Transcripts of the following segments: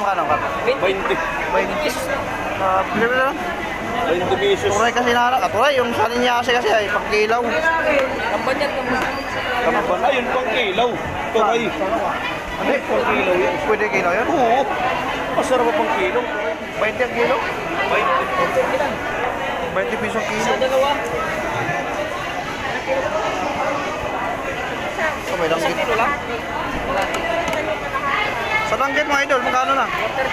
magkano? Magkano? 20. 20 pesos. Uh, mo lang. 20 pesos. Turay kasi na Ah, turay, yung sa niya kasi kasi ay pagkilaw. Kambanyan, kambanyan. Ayun, pang kilaw. Turay. Hindi, Pang kilaw yan. pwede kilaw yun. Oo. Masarap pa pang kilaw. 20 ang kilo. 20 pesos ang kilo. dalawa. So, may langgit. Kilo lang. Sa langgit mo idol, magkano na? 130.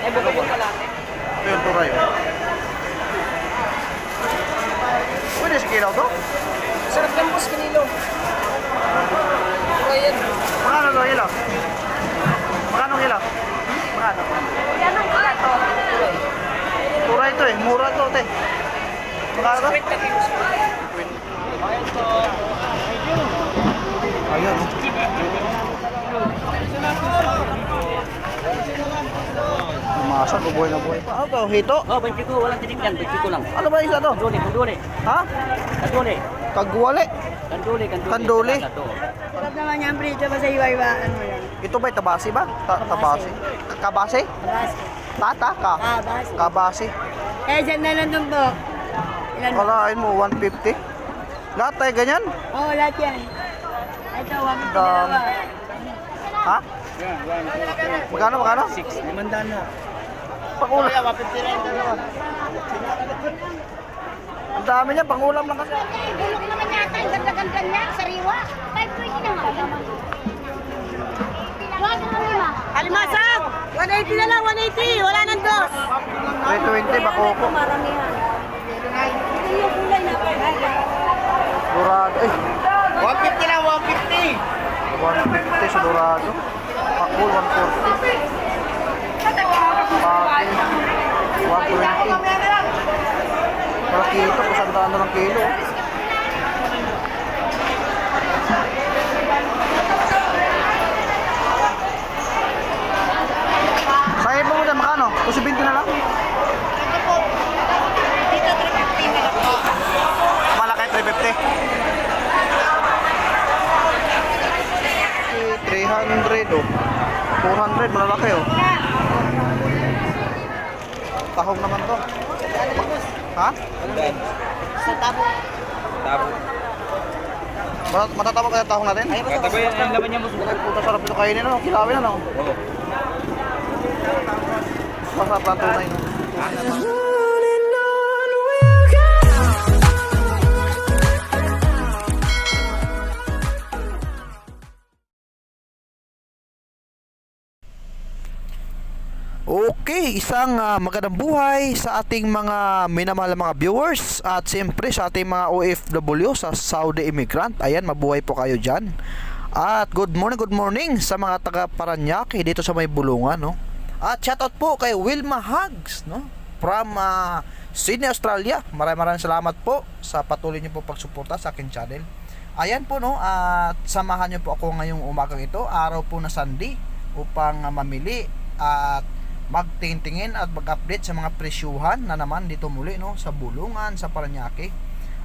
Eh, bukod yung kalate. Ito yung turay. oh. Pwede si kilaw to? Sarap yan, boss, kanilo. Turay yan. Magkano to kilaw? Magkano kilaw? Magkano? Turay to eh, mura to te. Magkano to? 20 kilos. Ayan. Lumasa, buhay na buhay pa. Ano to? Hito? Oh, 20 ko, walang tinik yan. 20 ko lang. Ano ba isa to? Kanduli, kanduli. Ha? Kanduli. Kagwali. Kanduli, kanduli. Kanduli? Sarap naman yan, Brito. Basta iwa-iwaan mo yan. Ito ba tabasi ba? Ta tabasi. Kabasi? Basta. Tata ka. Ah, basta. Kabasi. Eh, dyan na lang doon po. Ilan ba? Kalain mo 150. Lahat tayo ganyan? Oo, oh, lahat yan. Ito, wapit na Dami. dalawa. Ha? Magkano, magkano? 6, limandaan na. Pangulam. Ang dami niya, pangulam lang kasi. Bulok naman yata yung ganda-ganda niya, sariwa. 520 naman. Na. Alimasag! 180 na lang, 180. Wala nang dos. 320, bakoko. Maramihan. Ito yung kulay na. Dorado. Eh, 150 lang, 150. 150 sa Dorado. Pakul, 140. Pati, 120. Para kilo, kusandaan na ng kilo. Sa'yo mo muna, makano? Kasi 20 na lang? Malaki 350. 300 oh. 400 malalaki oh. Tahong naman to. Ha? Sa tabo. Tabo. Mat- Matatama kaya tahong natin? Ay, Katabi yan, ang laman niya mo. puta sarap ito kainin ano. Kilawin ano. Oo. Masarap lang tunay no. Okay, isang ah, magandang buhay sa ating mga minamahal na mga viewers at siyempre sa ating mga OFW sa Saudi immigrant. Ayan, mabuhay po kayo dyan. At good morning, good morning sa mga taga Paranaque dito sa may bulungan, no? At shoutout po kay Wilma Hugs, no? From ah, Sydney, Australia. Maraming maraming salamat po sa patuloy niyo po pagsuporta sa akin channel. Ayan po no, at samahan niyo po ako ngayong umagang ito, araw po na Sunday upang ah, mamili at magtingtingin at mag-update sa mga presyuhan na naman dito muli no sa Bulungan, sa Paranaque.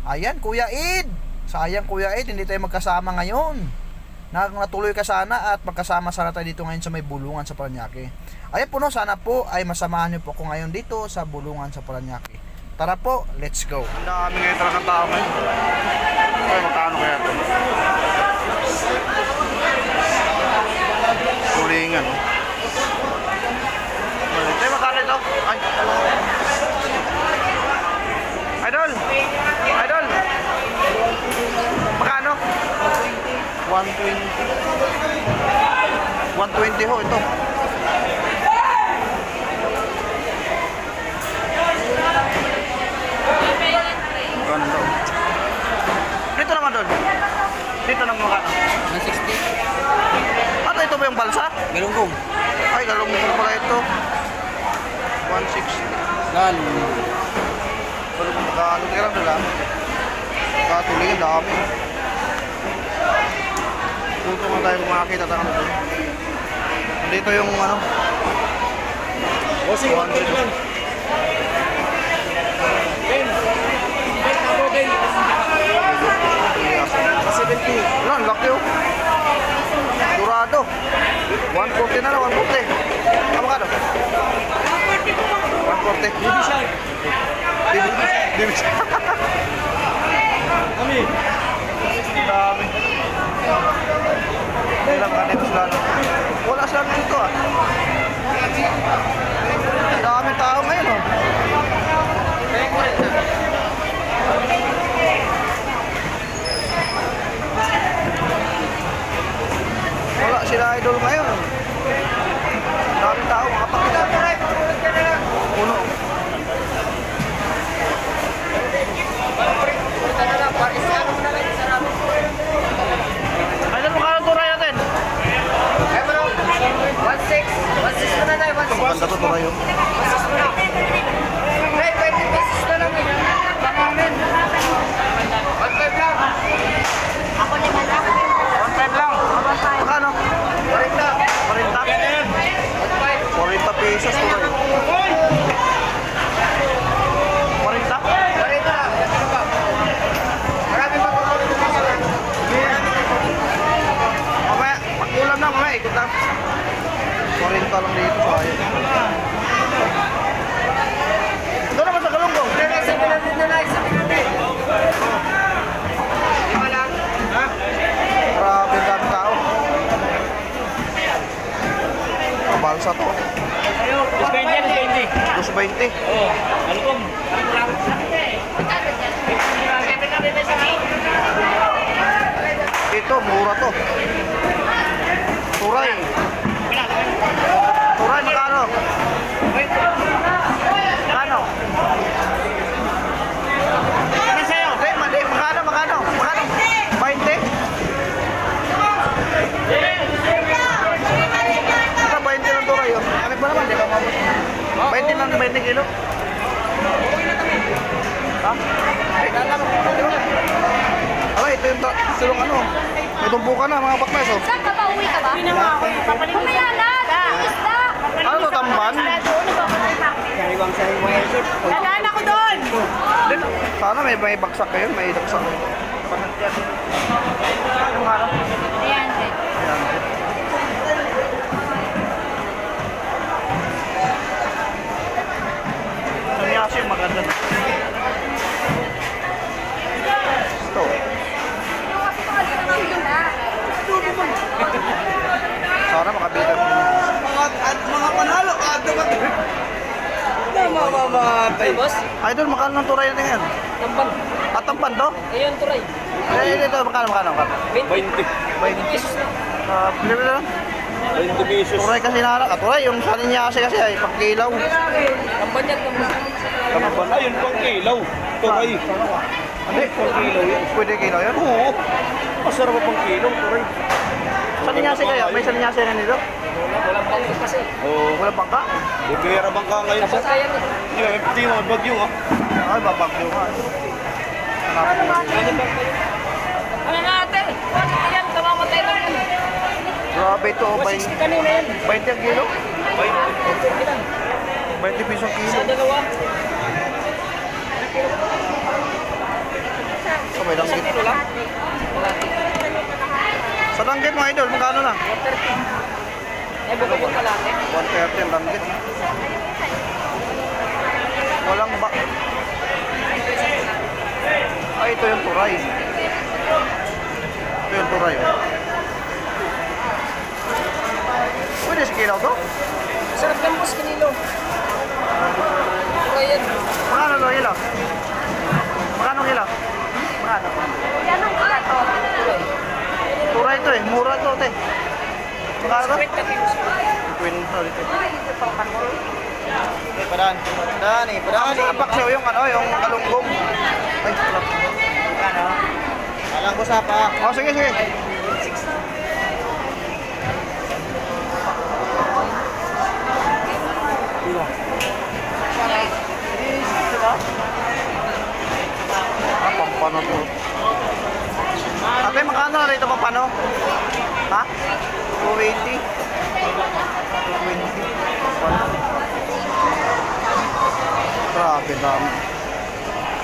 Ayan, Kuya Ed. Sayang Kuya Ed, hindi tayo magkasama ngayon. Na natuloy ka sana at magkasama sana tayo dito ngayon sa may Bulungan sa Paranaque. Ayan po no, sana po ay masamahan niyo po ako ngayon dito sa Bulungan sa Paranaque. Tara po, let's go. Ang dami ngayon talaga tao ngayon. Ay, magkano kaya ito? Tulingan, no? Ay, Idol! Idol! Magkano? 120. 120 ho ito. Ganda. Dito naman doon. Dito naman magkano? 160. Ano ito ba yung balsa? Galunggong. Ay, galunggong pala ito. 160. Galunggong. Pero kung magkano tira nila, katuloy ang dami. Dito nga tayo makakita tayo ano doon. Dito yung ano, Bossing, 120 lang. Ben. Ben, tabo, Ben. 70. Wala, ang laki oh. Sigurado. 140 na lang, 140. Ano ka 140. Division. Division. Kami. Dami. Hindi lang kanito sila. no? Sila dito ah. Ang dami tao ngayon oh. Wala sila idol ngayon. Ang dami tao. Puno. Idol, magkano turay natin? Ganda to turay yun. Ako naman ako. Magkano? 40. 40? 40 pesos turay. 40? Mamaya, pag-ulam na, mamaya, ikot lang. 40 lang dito sa akin. Doon naman sa galunggong. Grabe ang dami tao. Kabalsa to. Discount yan, discount eh. 220. Oo. Ano kong? Ito, mura to. Turay. Turay, magkano? Magkano? Ano sa'yo? Hindi, mali. Magkano, magkano? Magkano? 20? Ito, 20 lang turay. Oh. Ano ba naman? Di ba mabot? 20 lang, 20 kilo. Ha? Eh, Aba, ito yung silong ano. May tumpukan na, mga bakmes, oh. Saan ka ba? Uwi ka ba? Mamaya na. Isda. Ano to, tamban? Dadaan ako doon. Sana may may baksak kayo, may daksak. Yung harap. Ayan. Ayan. Maganda. Ito. Sana makabili kami. Mga panalo, ato ba? Mamamatay. Boss, Idol, makano ng turay na yan? tampan. At tampan to? Ayun, turay. Eh, dito, makano, makano, makano? 20. 20 pesos. Uh, bili mo lang. 20 pesos. Turay kasi narak. Ah, turay, yung sanyasi kasi ay pagkilaw. Tampan yan, tampan. Tampan. Ayun, pang kilaw. Turay. Hindi, kilaw yan. pwede kilaw yan. Oo. Masarap pa pang kilaw, turay. Sanyasi kaya? May sanyasi na nito? Walang bangko kasi. Oo. Wala bangka? Bibira bang ka ngayon sa... Sayang. Hindi, may pati mo, bagyo nga. Ay, babagyo nga. Hanapin mo. Ano nga ate? Ayan, kamamatay lang yan. Grabe ito, oh, 20 kanina yan. 20 ang kilo? 20 piso ang kilo. dalawa. So, may langgit. lang? Sa langgit mo, idol, magkano lang? Eh, bukod yung kalate. 130 ang langgit. Walang ba... Ay, ito yung turay. Ito yung turay. oh. Pwede sa kilaw to? Sarap ng boss, kanilo. Turay yan. Magkano to kilo? Magkano kilo? Magkano? Anong kila to? Turay to eh, mura to te. Magkano to? Wait, kakilos. Kwento dito. Eh, padaan. Padaan eh, padaan Ang baksaw yung ano, yung kalunggong. Ay, wala. Ano? Alang ko sa pa. Oh, sige, sige. ano to. Ate, magkano na rito pa pano? Ha? 280? 220? Pano? Grabe dami.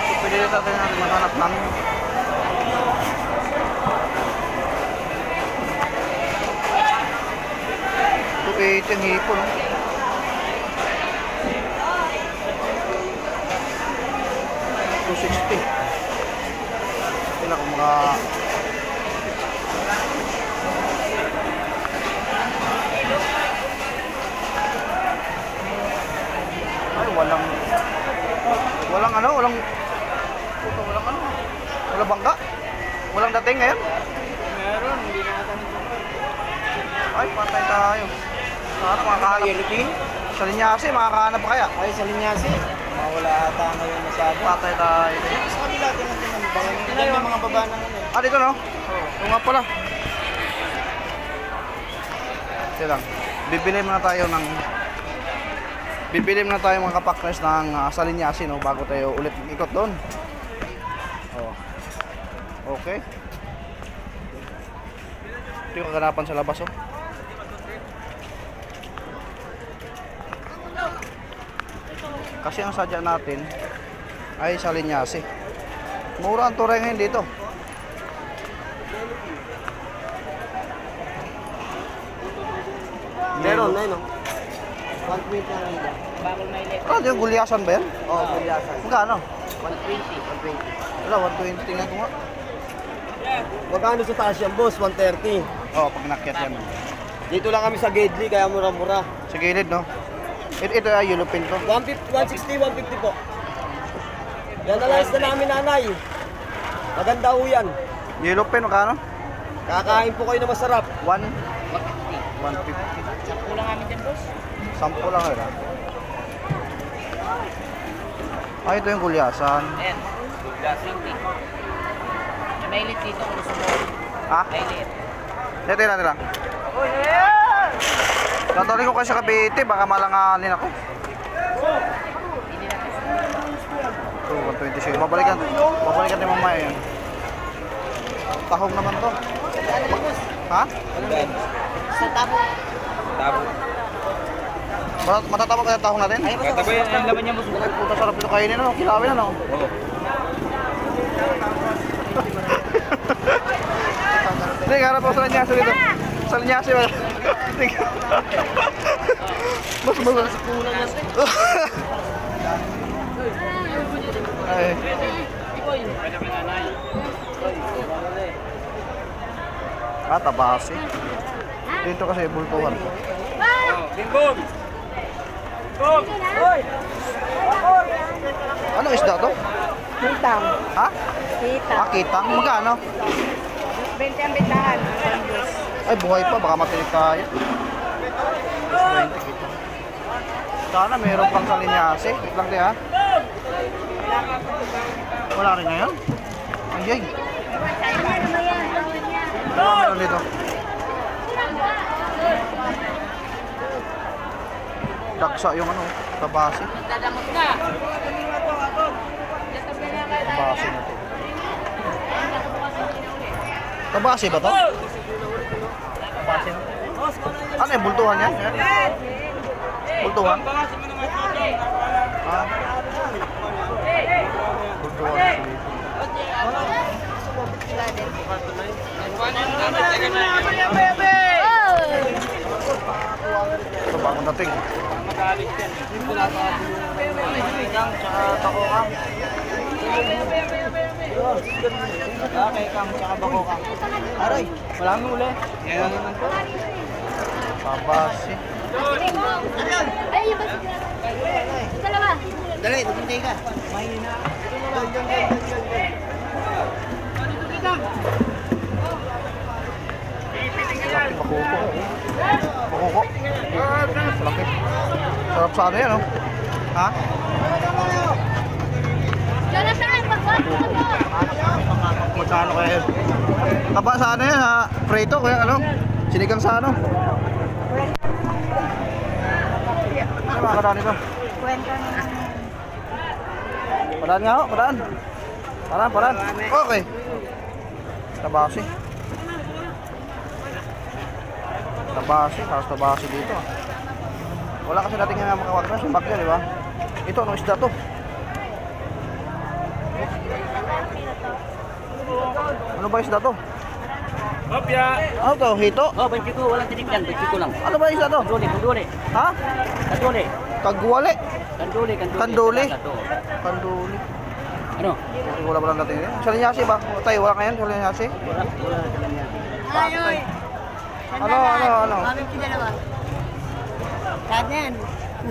So, pwede rin natin natin maghanap lang. Ito ang hipon. Ito 60 na kung mga ay walang walang ano walang puto, walang ano walang bangga. Walang dating ngayon. Meron hindi natin ay patay tayo. Sana makakahanap sa linyase makakahanap pa kaya. Ay sa linyase mawala ata ngayon masyado. Patay tayo. Sa kabila din Diyan may mga baba na ano. Ah, dito no? Oo. Oo nga pala. Sige lang. Bibili muna tayo ng Bibili muna tayo mga kapaknes ng uh, salinyasi no bago tayo ulit ikot doon. Oh. Okay. Ito yung kaganapan sa labas oh. Kasi ang sadya natin ay salinyasi. Mura ang turay ngayon dito. Meron na yun. 120 na lang yan. Bakal na ilit. Ah, yung gulyasan ba yan? Oo, oh, bulyasan. Magkano? 120. 120. Wala, 120 tingnan ko nga. Magkano sa taas yan, boss? 130. Oo, oh, pag nakyat yan. Dito lang kami sa Gedli, kaya mura-mura. Sa gilid, no? Ito, ito ay yellow pin to. 150, 160, 150 po. Yan na lang isda namin, nanay. Maganda ho yan. Yellow pin, magkano? Kakain po kayo na masarap. 1? 150. Sakto lang kami dyan, boss. Sampo lang yun, ah. Ah, ito yung gulyasan. Ayan. Gas 20. May ilit dito kung gusto mo. Ha? May ilit. Dito lang, dito lang. Dadali ko kasi sa Cavite, baka malanganin ako. Ito, 126. Babalikan. Babalikan ni mamaya yan. Tahong naman to. Ha? Sa tabo. Tabo. Mat- Matatama kaya tahong natin? Ay, Tabo yan, ang laman niya, boss. puta sarap ito kainin, ano? Kilawin, ano? Hindi, harap ako sa linyasi dito. Sa linyasi, wala. Sige. Mas mas. Ay. Ah, tabasi. Dito kasi bultuhan. Bimbog! Anong isda to? Kitang. Ha? Kita. Ah, kitang. Magkano? 20 ang bitahan. Ay, buhay pa. Baka matinig tayo. 20 kita. Sana meron pang sa linyase. Wait lang di ha. Wala rin ngayon? Ay, ay. Ano meron dito? Daksa yung ano, tabasi. Dadamot na. Tabasi na to. Tabasi ba to? Tabasi na to. Ano yung bultuhan yan? Yan? Bultuhan? Ah. Ito ba akong dating? Okay, kang tsaka bako ka. Aray, wala mo uli. Yan naman po. Tabasi. Ay, yung basi. Dalawa. Dali, tumunti ka. Laki makuko. Makuko. Laki. Sarap sa ano yan, oh. Ha? Jonathan, magbago mo. Magkano kaya yun? Taba sa ano yan, ha? Preto, kaya ano? Sinigang sa ano? Ano mga kadaan ito? Kwento na. Padaan nga ho, padaan. Padaan, padaan. Okay. Tabasi. Tabasi, halos tabasi dito. Wala kasi natin nga makawagras yung bagyo, di ba? Ito, anong isda to? Ano ba isda to? Kopya. Ano to? Hito? Oh, 22, walang tinigyan, 22 lang. Ano ba isa to? Kanduli, kanduli. Ha? Kanduli. Kagwali? Kanduli, kanduli. Kanduli? Kanduli. Ano? Wala ba lang natin yun? Salinyasi ba? Tayo, wala ngayon? Salinyasi? Wala, wala na lang yan. Ay, oy. Ano, ano, ano? Kami pinalawa. Kahit na yan.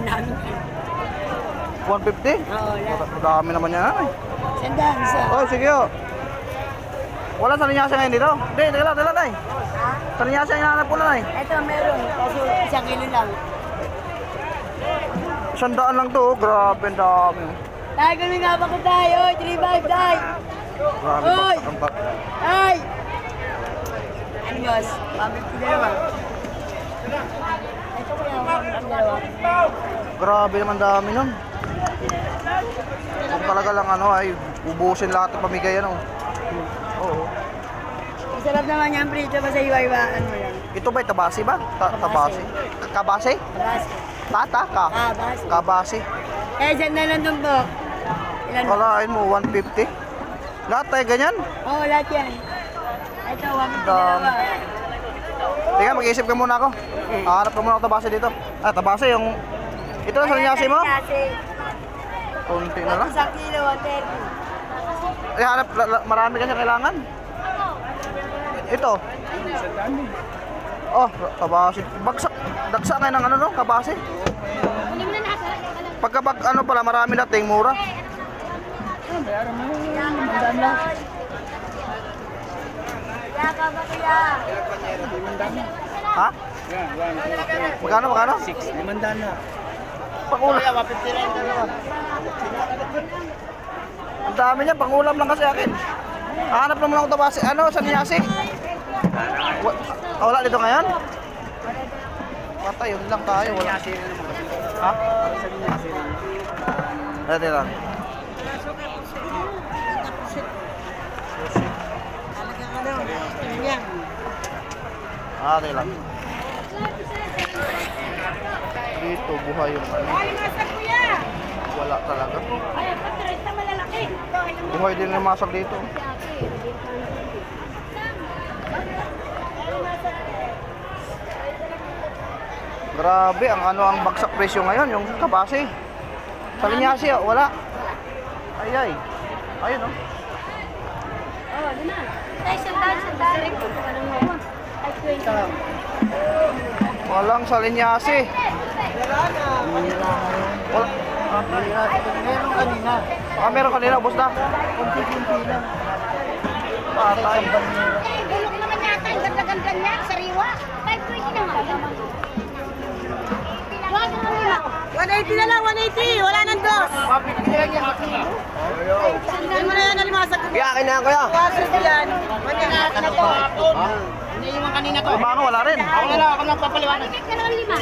Yan. 150? Oo, lahat. Madami naman yan. Ay. Sandaan, isa. Oh, sige oh. Wala salinyasi ngayon dito? Hindi, teka lang, teka lang, tay. Salinyasi ang hinahanap ko na, tay. Ito meron. Kaso isang kilo lang. Isang daan lang to, oh. Grabe, ang dami. Tayo kami nga ba ko tayo? Oy, 3-5 tayo. Grabe, Oy! baksak. Ay! Ano boss? Ito kuya, kami pinalawa. Grabe naman dami nun. Kung talaga lang ano ay ubusin lahat ng pamigay ano. Oo. Masarap naman yan, prito pa sa iwa-iwaan mo yan. Ito ba tabasi ba? Ta tabasi. Kabase? Bas. Tata ka. Ah, bas. Kabase. Eh, dyan na lang tumbok. Ilan? Kalain mo 150. Lahat tayo ganyan. Oo, oh, lahat yan. Ito, kami Dami. pinalawa. Teka, mag-iisip ka muna ako. Hahanap ka muna ako tabase dito. Ah, tabase yung... Ito na salinyasi mo? Kasi, Kunti na lang. isang kilo, 130. Eh, hanap, marami kasi kailangan. Ito. Oh, kabase. Bagsak. Dagsa ngayon ng ano no, kabase. Pagka bag, ano pala, marami dating mura. Kaya ka ba kuya? Ha? Magkano, magkano? 6, limandaan na. Pangulam. Ang dami niya, pangulam lang kasi akin. Hanap naman ako tabase. Ano, sa niyasi? Wa- ah, wala dito ngayon? Patay, yun lang tayo. Wala. Ha? Dati lang. Ah, dati lang. Dito, buhay yung ano. Wala talaga. Buhay din yung masak dito. Grabe, ang ano ang bagsak presyo ngayon, yung kabase. Sa linyasi, oh, wala. Ay, ay. Ayun, oh. Ay, sandal, sandal. Walang sa linyasi. Wala. Meron kanina. Ah, meron kanina, ubos na. Kunti-kunti lang. Patay. Eh, bulok naman yata yung ganda-ganda niya, sariwa. 520 naman. Wag mo na. 180 na lang, 180. Wala nang dos. Sandal mo na yan, alimasag ko. Kaya akin na yan, kuya. Wasos yan. Manyangat na to. Limango, wala rin. Ako na lang, ako lang lima.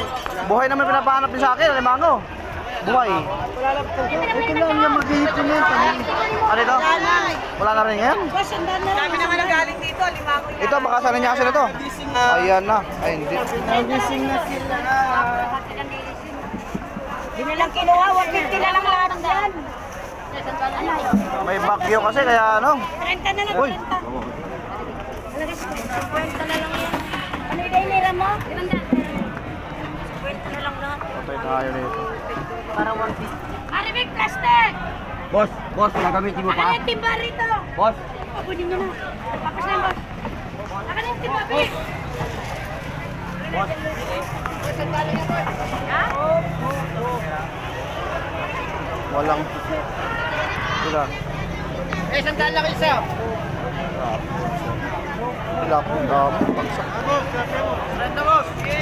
Buhay naman pinapahanap din sa akin, limango. Buhay. Ito lang yung mag-ihip niya. Ano ito? Wala na rin ngayon. Dami naman ang galing dito, lima ko Ito, baka sa linyasi na to. Ayan na. Ay, hindi. Nagising na sila. Hindi nilang kinuha, 150 na lang lahat dyan. May bagyo kasi, kaya ano. 30 na lang, Uy. 30. 50 na lang yan. Ano yung dailira mo? 50 na lang lahat. Patay tayo nito. Para 150. Aribig plastic! Boss, boss, magamitin mo Ano pa. yung timba rito? Boss, Pabunin mo na. Papas na boss. Ano yung timba, Big? Ha? Walang. Ilan? eh, sandal lang isa. Wala akong dami. Bagsak.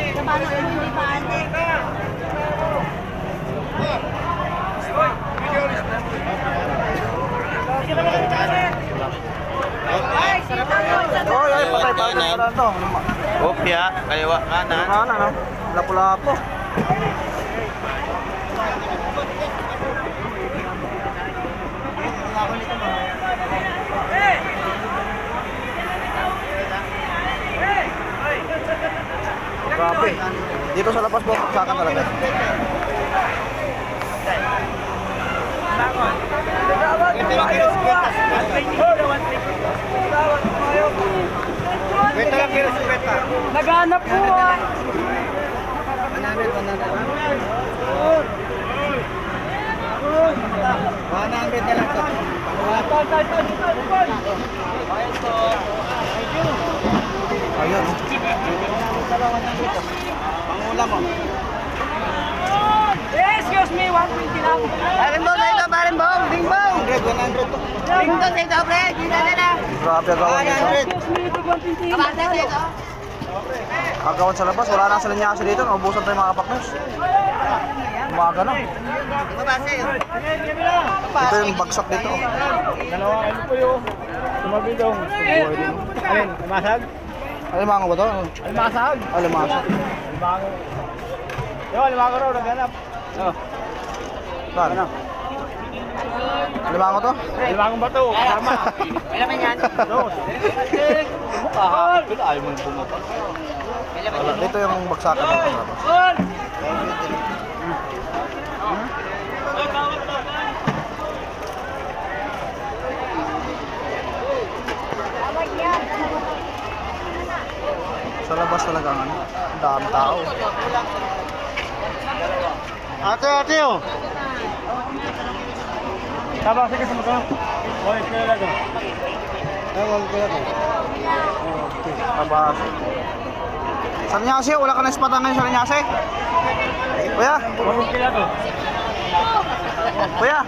Sa paano yung hindi pa ate? Oy, ay, patay, patay. Wala to. Kopya. Kaliwa kanan na pula po. Grabe. Dito sa labas po, saksakan talaga. Naghanap po ah. 100, 100. 100 na lang to. Ayun. Pangula mo. Excuse me, 120 lang. Parang bong, ito, parang bong, ding bong. 100, 100 to. Ding bong, ito, pre, kita na lang. Grabe, grabe. 100. Excuse me, 120. Kabasa, ito. Agawan sa labas. Wala nang salinyasi dito. Naubusan tayo mga kapakners. Umaga na. Ito yung bagsak dito. Dalawa ano po yung sumabidong. Alin, masag? Alimango ba to? Almasag? Alimango. Alimango. Yo, alimango raw, naghanap. Oh, Saan? Alimango to? alimango ba to? Kasama. Man yan? Dos. Ha. Pero ayaw mo bumaba. Wala. Dito yung bagsakan ng labas. Sa labas talaga ano. Ang dami tao. Ate, ate oh. Tama sige sa mga. Oy, kaya lang. Ewan ko. Okay. Kabase. Sarnyase, wala ka na spot ngayon Sarnyase? Kuya? Kuya,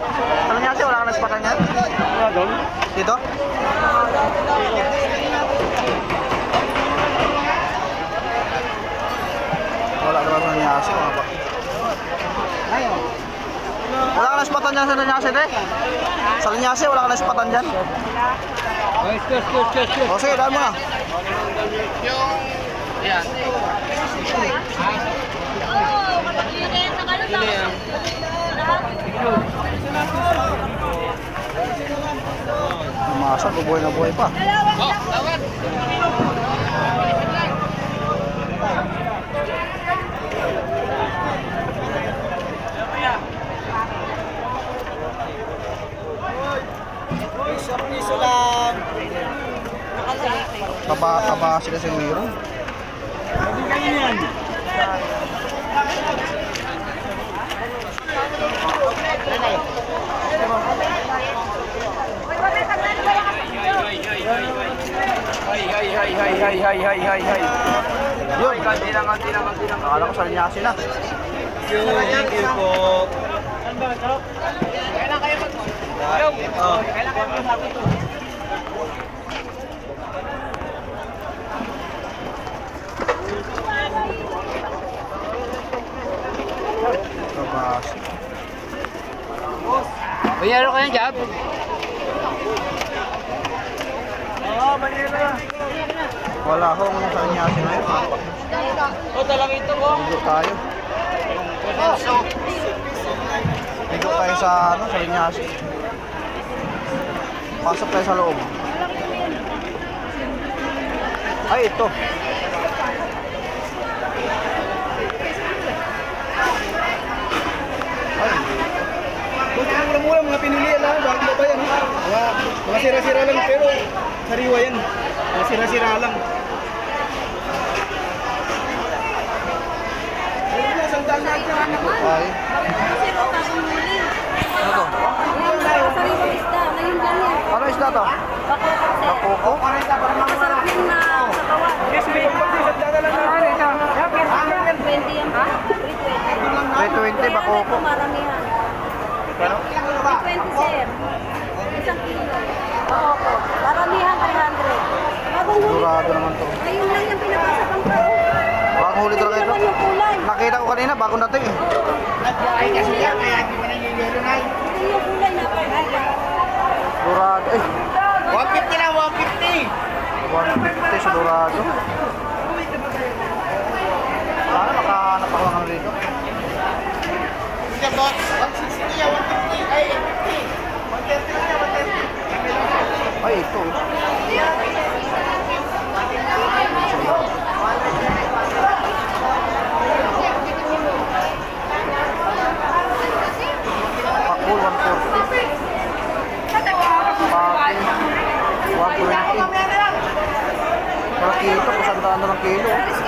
Sarnyase, wala ka na spot ngayon? Wala doon. Dito? Wala naman Sarnyase, mga ba? Wala ka na spot ngayon Sarnyase, te? Sarnyase, wala ka na spot ngayon? Wala. Guys, guys, guys, guys. O oh, sige, daan mo na. Yung... Yan. Masa, bubuhay na buhay pa. Oh, tawag! Sa piso lang. Taba kasi kasi mayroon. Hindi kayo yan. Hay, hay, hay, hay, hay, hay, hay, hay, hay. Yun. Kanti lang, kanti lang, kanti lang. Akala ko salinyasi na. Thank you, thank you po. taas. Banyero ka yan, Jab? Ah, Oo, banyero. Wala ho, kung saan niya kasi na yun. O, oh, talaga ito ko. Ligo tayo. Ligo tayo sa, ano, sa linyasi. Pasok tayo sa loob. Ay, ito. ko lang, mga pinili lang, bakit ba ba yan? Mga, mga sira-sira lang, pero sariwa yan. Mga sira-sira lang. Ay. Ano to? Ano isda to? Bakoko? Ano isda? Parang mga mga. Yes, may kumpag lang natin. Ano ito? 320 yan ba? 320. 320, bakoko. Maramihan. Ano? 320 sir. Isang kilo. Oo po. Maramihan 300. Bagong huli. Durado naman to. Ngayon lang yung pinapasa pang tao. Bagong huli talaga ito. yung kulay. Nakita ko kanina, bagong dating eh. Ay, kasi yan, kaya hindi mo na. Ito yung kulay na pagkaya. Durado. Ay, 150 lang, 150. 150 sa Dorado. Ay, ito. Pakul 140. Pakul 120. Mga kilo, kusandaan na ng kilo.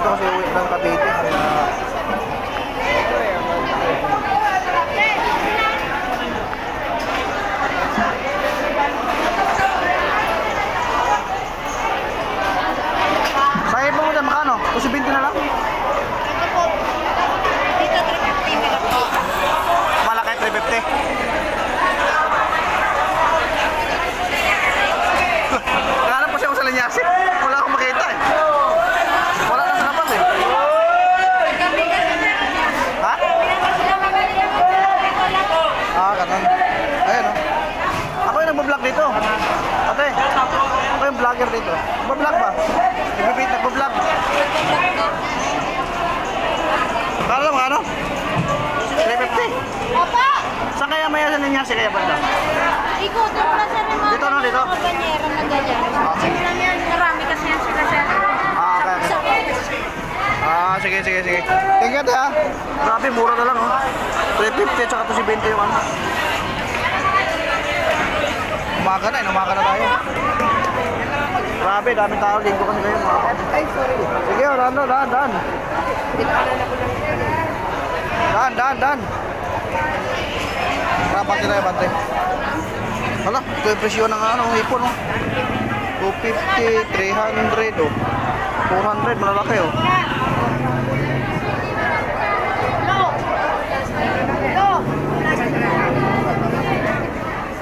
Kasi ito kasi uwi ng Cavite. Kaya... Sayang mo dyan, makano? Kasi 20 na lang? Malaki 350. Nakahanap po siya ako sa linyasin. Wala akong makita eh. Wala na sa labas eh. Ha? Ah, ganun. Ayun oh. Ako yung nagbablog dito. Ate, ako yung vlogger dito. Nagbablog ba? Nagbibit, nagbablog. Kala mo ano? 350. Opo! Saan kaya maya sa linyasi kaya banda? Ikot, doon na sa remote. Dito, no, dito? Mga banyera na ganyan. Sige lang yan. Marami kasi yan sila sa... Ah, okay. Sa Ah, sige, sige, sige. Tingnan ha. Grabe, mura na lang oh. 350 tsaka to si 20 yung ano. Umaga na, eh. umaga na tayo. Grabe, daming tao. Linggo kasi kayo. Ay, sorry. Sige, oh, daan, daan, daan. Daan, daan, daan. Rapat nila yung bante. Hala, ito yung presyo ng ano, hipon oh. 250, 300 oh. 400, malalaki oh.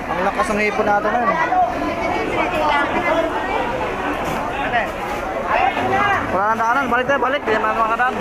Ang lakas ng hipon natin ngayon. Wala nang daanan, balik tayo, balik. Hindi naman makadaan.